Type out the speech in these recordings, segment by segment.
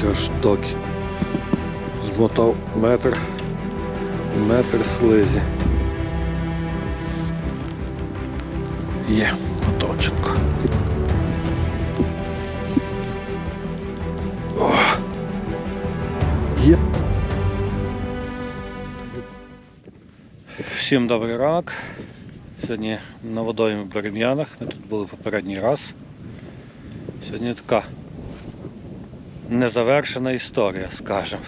Дивіться, аж доки. Змотав метр, метр слизі. Є, готовченко. О! Є. Всім добрий ранок. Сьогодні на водоймі в Берем'янах. Ми тут були попередній раз. Сьогодні така незавершена історія, скажімо.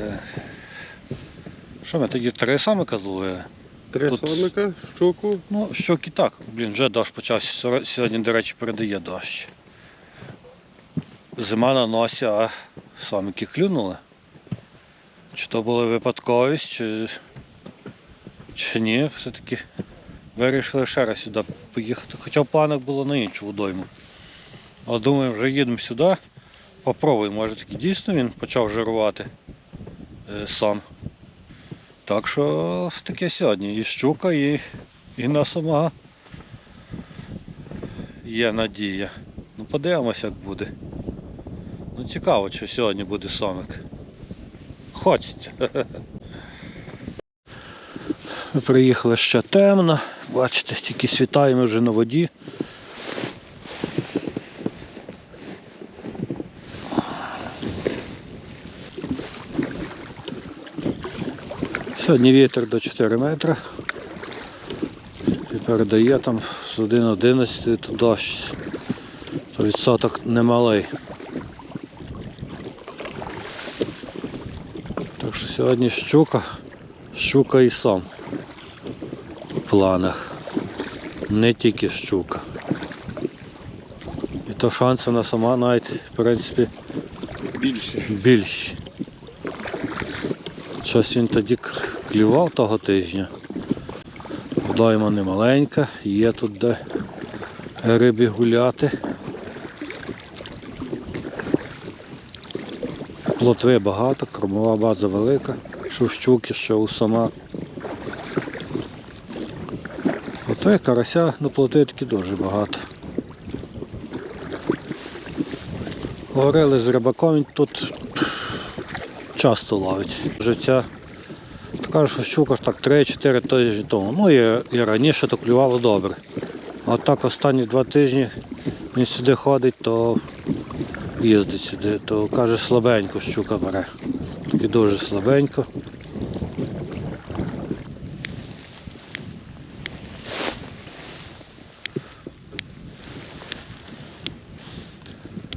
Е, Що ми тоді три самика зловили? Три Тут- сомика, щуку. Ну, щоки так. Блін, вже дощ почався. Сьогодні, до речі, передає дощ. Зима на носі, а самики клюнули. Чи то була випадковість, чи, чи ні, все-таки вирішили ще раз сюди поїхати. Хоча в планах було на іншу водойму. Але думаю, вже їдемо сюди. Попробуємо, може таки дійсно він почав жирувати е, сам. Так що таке сьогодні. І щука, і, і на самого є надія. Ну подивимося, як буде. Ну цікаво, що сьогодні буде сомик. Хочеться. Ми приїхали ще темно. Бачите, тільки світаємо вже на воді. Сьогодні вітер до 4 метри. І передає там з 1.11 то дощ. То відсоток немалий. Так що сьогодні щука, щука і сам в планах. Не тільки щука. І то шанси на сама навіть в принципі Більше. більші. Щось він тоді клював того тижня. Водойма не маленька, є тут де рибі гуляти. Плотви багато, кормова база велика, що що у сама. Плотви, карася, ну плотви таки дуже багато. Говорили з рибаком, він тут часто ловить. Життя. Така що щука ж так 3-4 тижні тому. Ну і, і раніше то клювало добре. А так останні два тижні він сюди ходить, то їздить сюди, то каже слабенько щука бере. І дуже слабенько.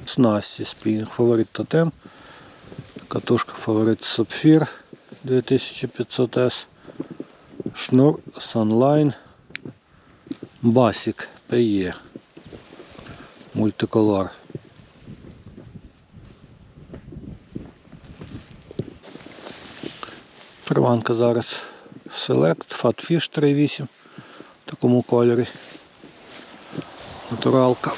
Снасті спінг фаворит тотем. Катушка фаворит Сапфір 2500S. Шнур Sunline. Басік PE. Мультиколор. Приманка зараз Select Fatfish 3.8 в такому кольорі. Натуралка.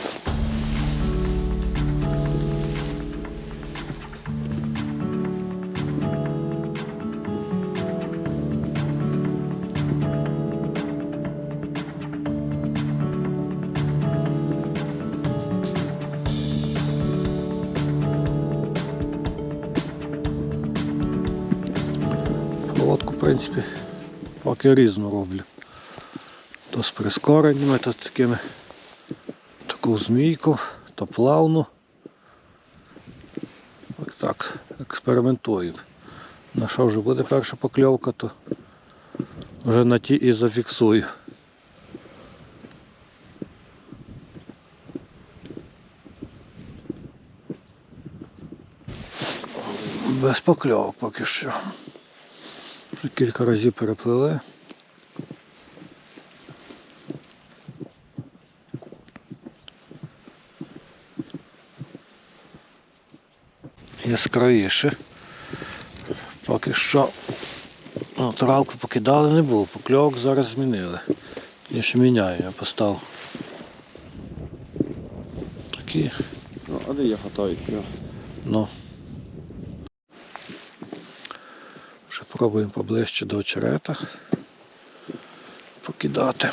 Поки різну роблю. То з прискореннями, то такими таку змійку, то плавну. Ось так, експериментую. На що вже буде перша покльовка, то вже на ті і зафіксую. Без покльовок поки що. Вже кілька разів переплили. Яскравіше. Поки що натуралку покидали не було, покльовок зараз змінили. Я ще міняю, я постав. Такі, Ну, а де я готовий? ну. Пробуємо поближче до очерета покидати.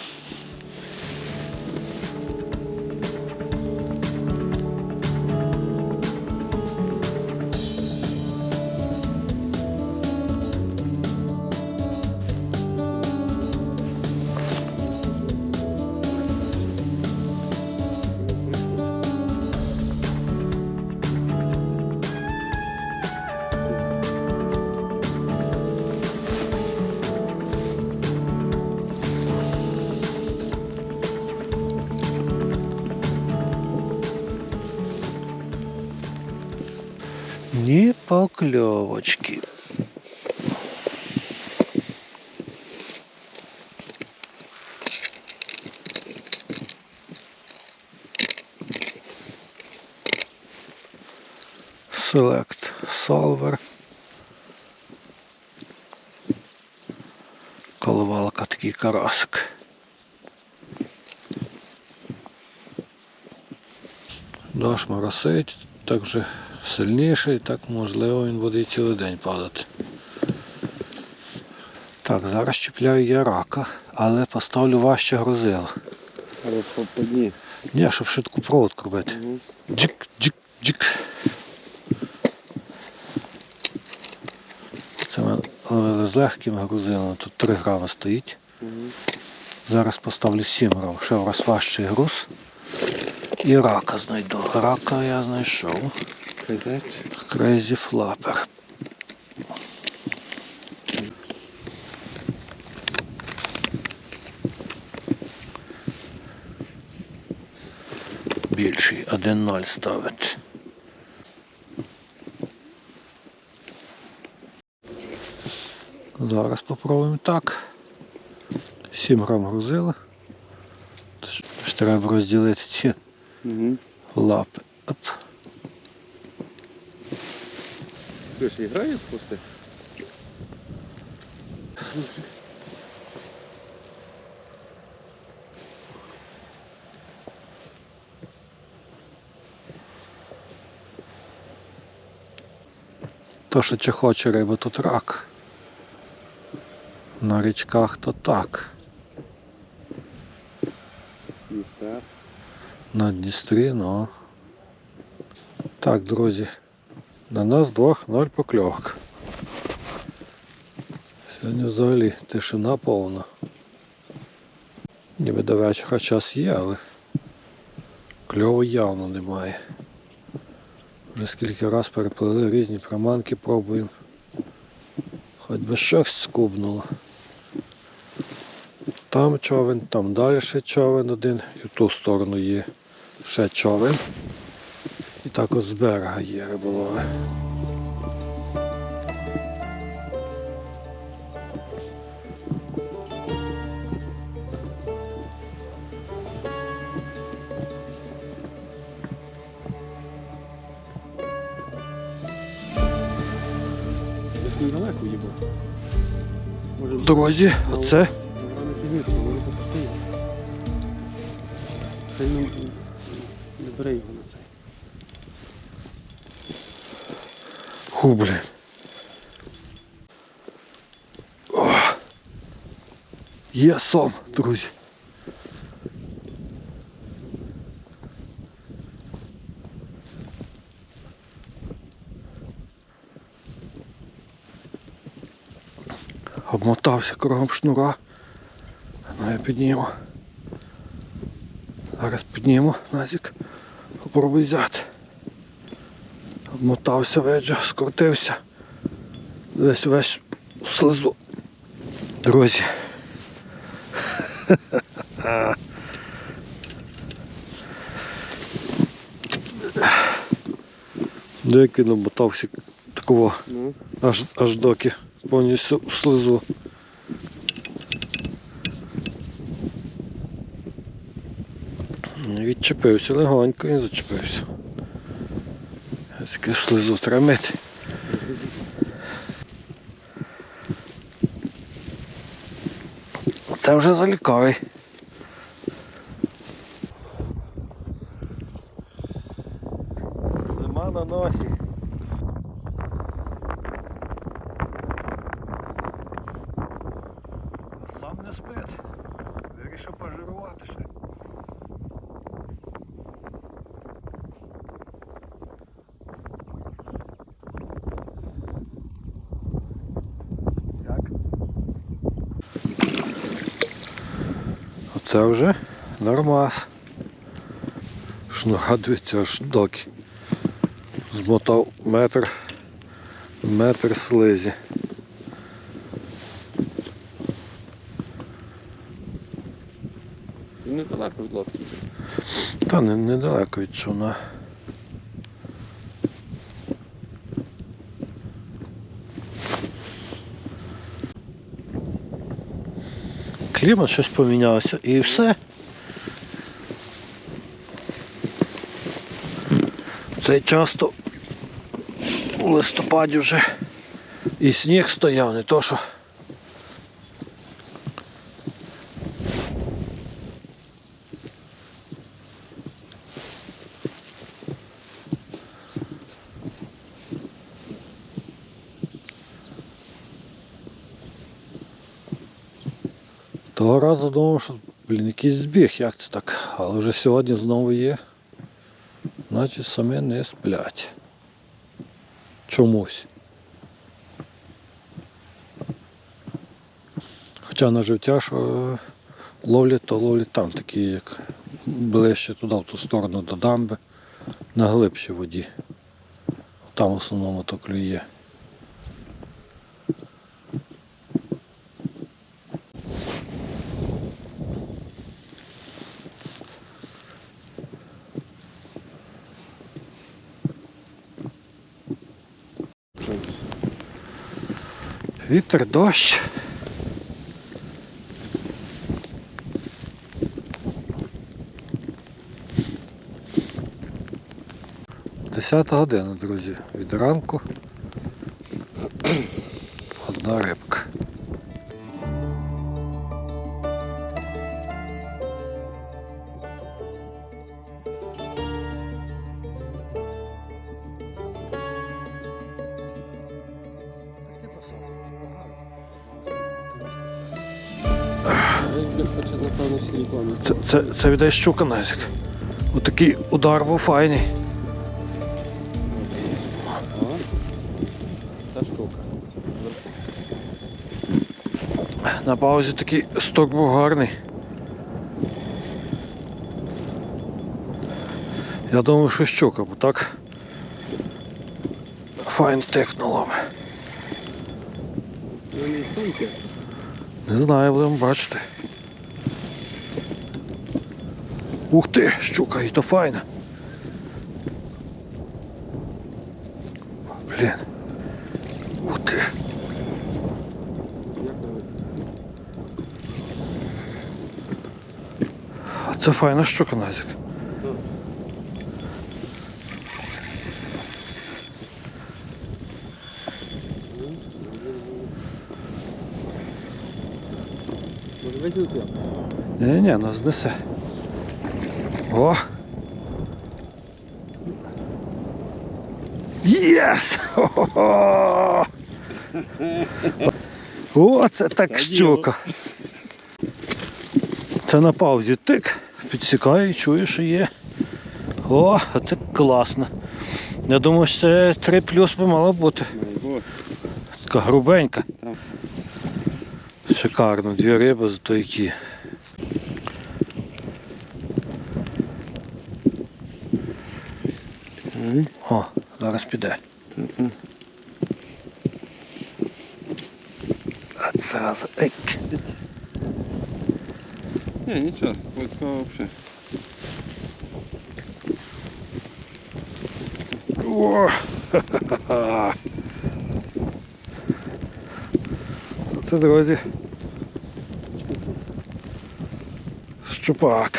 Покльовочки. Select Solver. Коливалка такий карасик. Дощ моросить, так вже сильніший, так можливо він буде і цілий день падати. Так, зараз чіпляю я рака, але поставлю важче по. Ні, щоб швидку проводку робити. Джик, джик, джик. Це ми ловили з легким грузилом, тут 3 грами стоїть. Зараз поставлю 7 грам, ще раз важчий груз. І рака знайду. Рака я знайшов. Crazy Flapper. Більший 1-0 ставить. Зараз попробуємо так. 7 грам тож треба розділити ці Угу. лапи. Ти ж грає пусти? То, що чи хоче риба, тут рак. На річках то так. На Дністрі, ну. Так, друзі. На нас двох ноль покльовок. Сьогодні взагалі тишина повна. Ніби до вечора час є, але кльову явно немає. Вже скільки раз переплили різні приманки, пробуємо. Хоч би щось скубнуло. Там човен, там далі ще човен один, і в ту сторону є ще човен. І також з берега є риболови. Десь недалеко. Може, Друзі, оце Фу, блін. О! Є сом, друзі. Обмотався кругом шнура. Ну я підніму. Зараз підніму, Назік. Попробуй взяти. Обмотався веджа, скрутився. Весь весь слизу. Друзі. Деякий намотався такого Ну, аж, аж доки повністю у слизу. Відчепився легонько і зачепився. Таке в слизу тремити. Це вже заліковий. Зима на носі. А сам не спить. Вирішив пожирувати ще. Як? Оце вже нормас. Шнура дивіться аж доки. Змотав метр, метр слизі. недалеко від лодки. Та не, недалеко від човна. Клімат щось помінялося і все. Це часто у листопаді вже і сніг стояв, не то що. Того разу думав, що блін, якийсь збіг, як це так. Але вже сьогодні знову є. Значить самі не сплять. Чомусь. Хоча на життя, що ловлять, то ловлять там, такі, як ближче туди, в ту сторону до дамби, на глибшій воді. Там в основному то клює. Вітер, дощ. Десята година, друзі, від ранку. Одна рибка. Це, це, віддає щука Назік. Отакий удар був файний. На паузі такий сток був гарний. Я думав, що щука, бо так файн. Ну, тонке. Не знаю, будемо бачити. Ух ти, щука, і то файна. Блін. Ух ти. А це файна щука, Назік. Ні-ні, нас знесе. О! Єс! О, це так щука. Це на паузі тик, підсікає і чую, що є. О, це класно. Я думаю, що це 3 плюс би мало бути. Така грубенька. Шикарно, дві риби зато які. піде. Та-та. А це раз. Ей. Ні, нічого, Войтко взагалі. О! ха-ха-ха. Це, друзі. Щупак.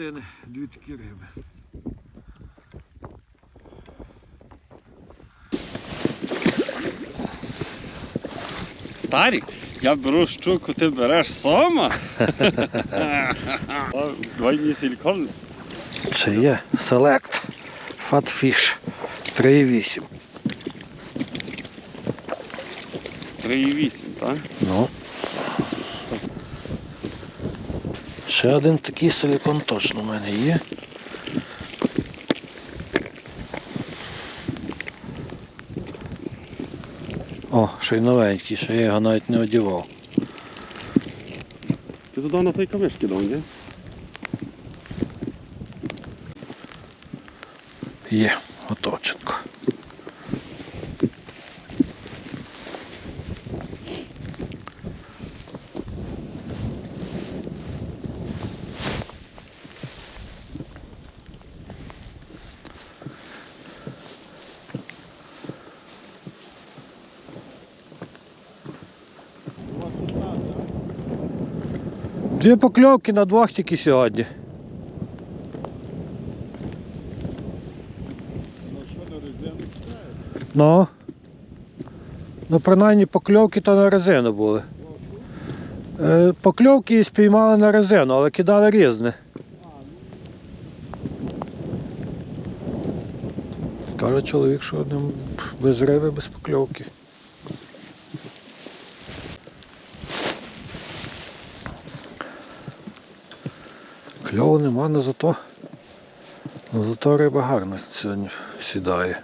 Півгодини дві такі риби. Тарік, я беру щуку, ти береш сома. Двойні силікон. Це є Select Fatfish 3,8. 3,8, так? Ну. Ще один такий силікон точно в мене є. О, ще й новенький, ще я його навіть не одягав. Ти туди на той камеш кидав, ні? Є, Дві покльовки на двох тільки сьогодні. Ну. Ну, принаймні покльовки то на резину були. Е, покльовки спіймали на резину, але кидали різне. Каже чоловік, що без риби, без покльовки. Кльову нема, але зато, але зато риба гарно сьогодні сідає.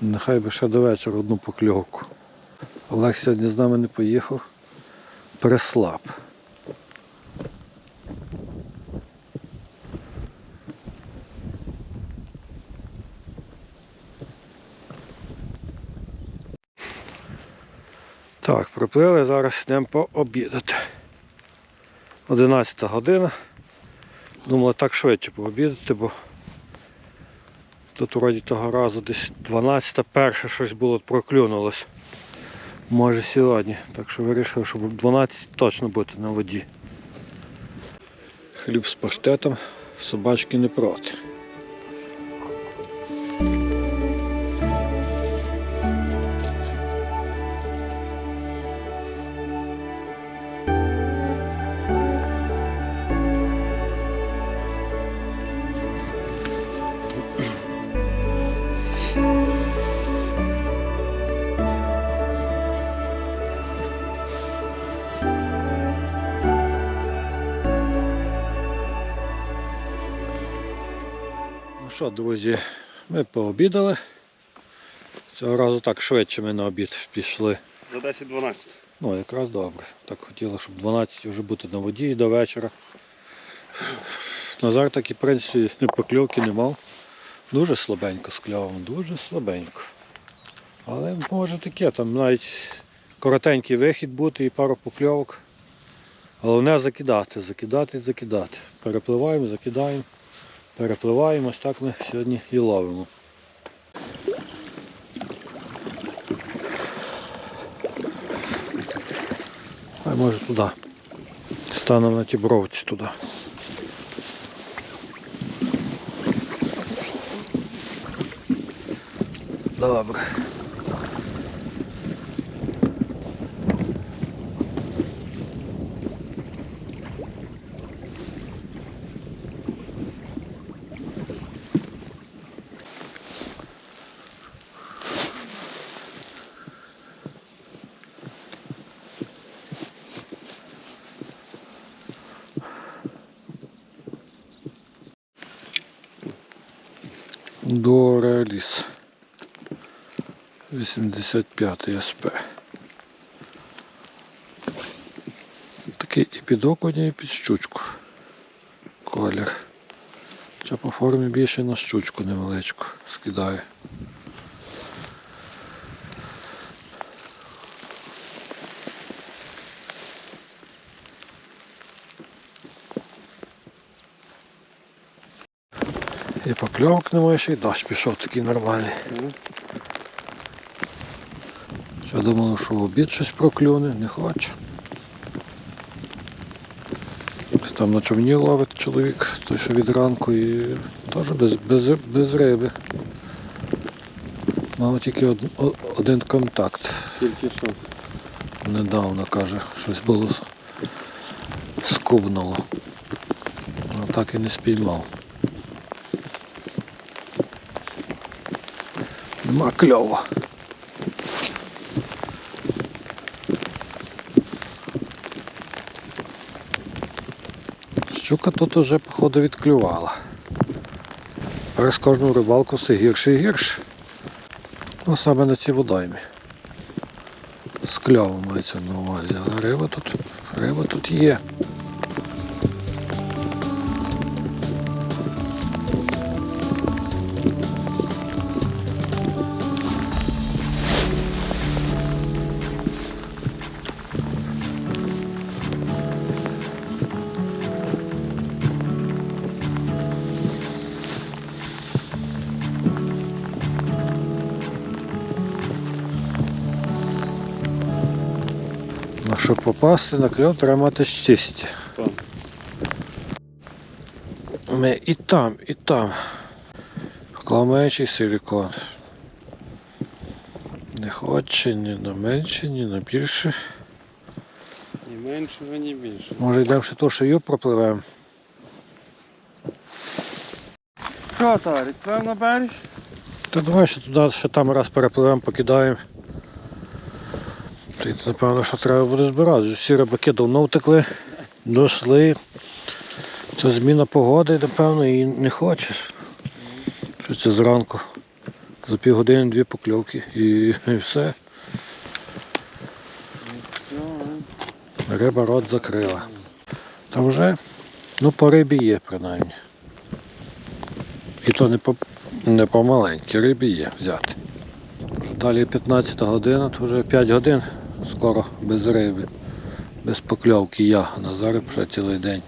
Нехай би ще до вечора одну покльовку. Олег сьогодні з нами не поїхав. Переслаб. Так, приплили, зараз йдемо пообідати. 11 година. Думали так швидше пообідати, бо тут вроді того разу десь 12 перше щось було проклюнулось. Може сьогодні. Так що вирішив, щоб 12 точно бути на воді. Хліб з паштетом, собачки не проти. Що, друзі, ми пообідали. Цього разу так швидше ми на обід пішли. За 10-12. Ну, якраз добре. Так хотіли, щоб 12 вже бути на воді і до вечора. Назар так і в принципі покльовки не мав. Дуже слабенько з кльовом, дуже слабенько. Але може таке, там навіть коротенький вихід бути і пару покльовок. Головне закидати, закидати, закидати. Перепливаємо, закидаємо, перепливаємо, ось так ми сьогодні і ловимо. А може туди. Станемо на ті бровці туди. Добре. Дореліс. 85 СП. Такий і під окуня, і під щучку. Колір. Хоча по формі більше на щучку невеличку скидає. І покльовок немає, ще й дощ пішов такий нормальний. Я думав, що в обід щось проклюне, не хоче. Там на човні ловить чоловік, той що від ранку і теж без, без, без риби. Мав тільки од, один контакт. Тільки що. Недавно каже, щось було скубнуло. А так і не спіймав. Нема кльово. Щука тут уже, походу, відклювала. З кожну рибалку все гірше і гірше. Ну, саме на цій водоймі. З кльовом мається на увазі, але риба тут, риба тут є. Попасти на кльов, треба мати щастя. Ми і там, і там. Кламечий силікон. Не хоче ні на менше, ні на більше. Ні меншого, ні більше. Може йдемо ще ту шию пропливемо. Що, Тарик, плав на берег? Та давай ще туди, ще там раз перепливемо, покидаємо. Напевно, що треба буде збирати. Всі рибаки давно втекли, дошли. Це зміна погоди, напевно, і не хоче. Що це зранку. За півгодини дві покльовки і, і все. Риба рот закрила. Та вже, ну по рибі є принаймні. І то не по, не по маленькій рибі є взяти. Далі 15 година, то вже 5 годин скоро без риби, без покльовки я. На зараз вже цілий день.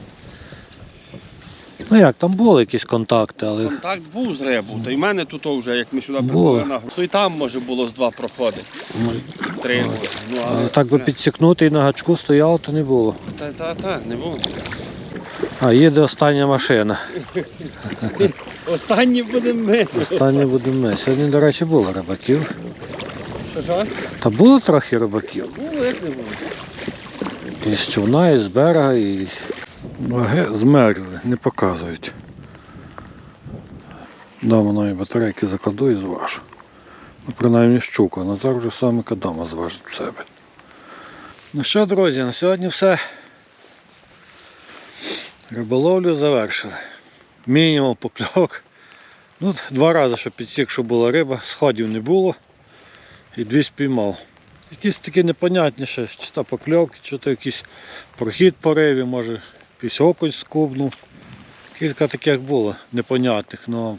Ну як, там були якісь контакти, але Контакт був з рибу, та й в мене тут вже, як ми сюди приплили на гру. То й там може було з два проходи. Три. Ну, але так би підсікнути і на гачку стояло, то не було. Та, та, та, не було. А їде остання машина. Останні будемо ми. Остання будемо ми. Сьогодні, до речі, було рибаків. Та було трохи рибаків. Було, як не було. І з човна, і з берега, і ноги змерзли, не показують. Дома нові батарейки закладу і зважу. Ну, принаймні щуку, а Назар вже саме дома зважить в себе. Ну що, друзі, на сьогодні все. Риболовлю завершили. Мінімум покльовок. Ну, два рази, що підсік, що була риба, сходів не було. І дві спіймав. Якісь такі непонятніші, чи то покльовки, чи то якийсь прохід по риві, може якийсь окунь скубнув. Кілька таких було непонятних, але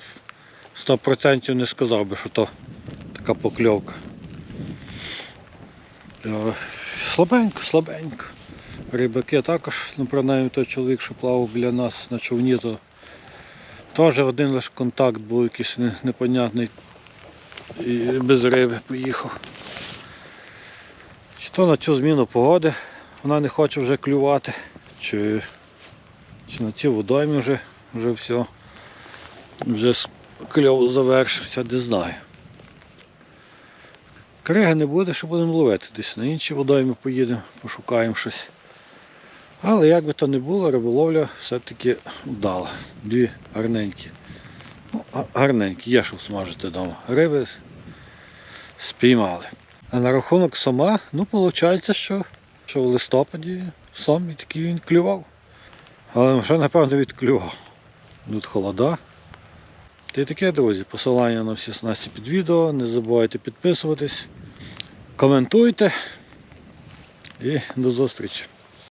100% не сказав би, що то така покльовка. Е, Слабенько, слабенько. Рибаки також, ну принаймні той чоловік, що плавав біля нас на човні, то теж один лише контакт був якийсь непонятний і без риби поїхав. Чи то на цю зміну погоди вона не хоче вже клювати, чи, чи на ці водоймі вже, вже все. Вже кльов завершився, не знаю. Криги не буде, що будемо ловити. Десь на інші водойми поїдемо, пошукаємо щось. Але як би то не було, риболовля все-таки вдала. Дві гарненькі. Га- гарненькі, є що смажити вдома. Риби спіймали. А на рахунок сома, ну виходить, що, що в листопаді сом і такий він клював. Але вже, напевно, відклював. Тут холода. Та й таке, друзі, посилання на всі снасті під відео. Не забувайте підписуватись, коментуйте і до зустрічі.